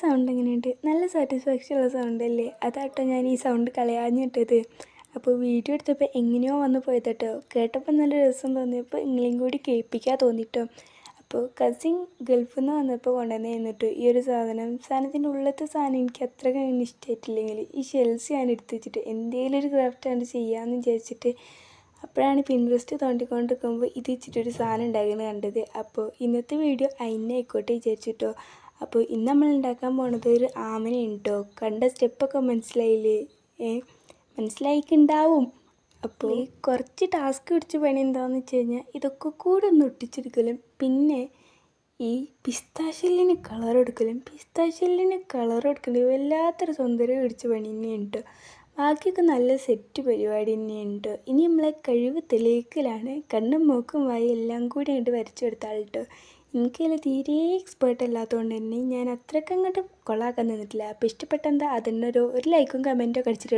Sound എങ്ങനെയുണ്ട്? നല്ല satisfaction ഉള്ള സൗണ്ട് അല്ലേ? അതാട്ടോ ഞാൻ ഈ സൗണ്ട് കളയാഞ്ഞിട്ടത്. അപ്പോൾ വീഡിയോ എടുത്തപ്പോൾ എങ്ങനെയോ വന്ന് പോയതട്ടോ. കേട്ടപ്പോൾ നല്ല രസം തോന്നിയപ്പോൾ നിങ്ങളെയും കൂടി കേൾപ്പിക്കാൻ തോന്നിട്ടോ. അപ്പോൾ കസിൻ ഗൾഫിൽ നിന്ന് വന്നപ്പോൾ കൊണ്ടുവന്ന് കഴിഞ്ഞിട്ട് ഈ ഒരു സാധനം സാധനത്തിന്റെ ഉള്ളത്തെ സാധനം എനിക്ക് അത്ര കഴിഞ്ഞ് ഇഷ്ടമായിട്ടില്ലെങ്കിൽ ഈ ഷെൽസ് ഞാൻ എടുത്ത് വെച്ചിട്ട് എന്തെങ്കിലും ഒരു ക്രാഫ്റ്റ് ആണ് ചെയ്യാമെന്ന് വിചാരിച്ചിട്ട് അപ്പോഴാണ് പിൻട്രസ്റ്റ് തോണ്ടിക്കൊണ്ടിരിക്കുമ്പോൾ ഇത് വെച്ചിട്ടൊരു സാധനം ഉണ്ടാക്കുന്നത് കണ്ടത്. അപ്പോൾ ഇന്നത്തെ വീഡിയോ അതിനെ ആയിക്കോട്ടെ വിചാരിച്ചിട്ടോ. അപ്പോൾ ഇന്ന് നമ്മൾ ഉണ്ടാക്കാൻ പോണത് ഒരു ആമനയാണ് കേട്ടോ കണ്ട സ്റ്റെപ്പൊക്കെ മനസ്സിലായില്ലേ? ഏ മനസ്സിലായിക്കുണ്ടാവും. അപ്പോൾ ഈ കുറച്ച് ടാസ്ക് പിടിച്ച പണി എന്താണെന്ന് വെച്ച് കഴിഞ്ഞാൽ ഇതൊക്കെ കൂടെ ഒന്ന് ഒട്ടിച്ചെടുക്കലും. പിന്നെ ഈ പിസ്താശല്ലിന് കളർ എടുക്കലും. പിസ്താശല്ലിന് കളർ എടുക്കലും വല്ലാത്തൊരു സുന്ദരം പിടിച്ച പണി തന്നെയാണ് കേട്ടോ ബാക്കിയൊക്കെ നല്ല സെറ്റ് പരിപാടി തന്നെയുണ്ട്. ഇനി നമ്മളെ കഴിവ് തെളിയിക്കലാണ്. കണ്ണും മൂക്കും വായി എല്ലാം കൂടി അങ്ങോട്ട് വരച്ചെടുത്താൽ കേട്ടോ എനിക്കതിൽ തീരെ എക്സ്പേർട്ട് അല്ലാത്തതുകൊണ്ട് തന്നെ ഞാൻ അത്രയ്ക്ക് അങ്ങോട്ട് കൊള്ളാക്കാൻ നിന്നിട്ടില്ല. അപ്പോൾ ഇഷ്ടപ്പെട്ടെന്താ? അതിനൊരു ഒരു ലൈക്കും കമന്റൊക്കെ അടിച്ചിട്ടുണ്ട്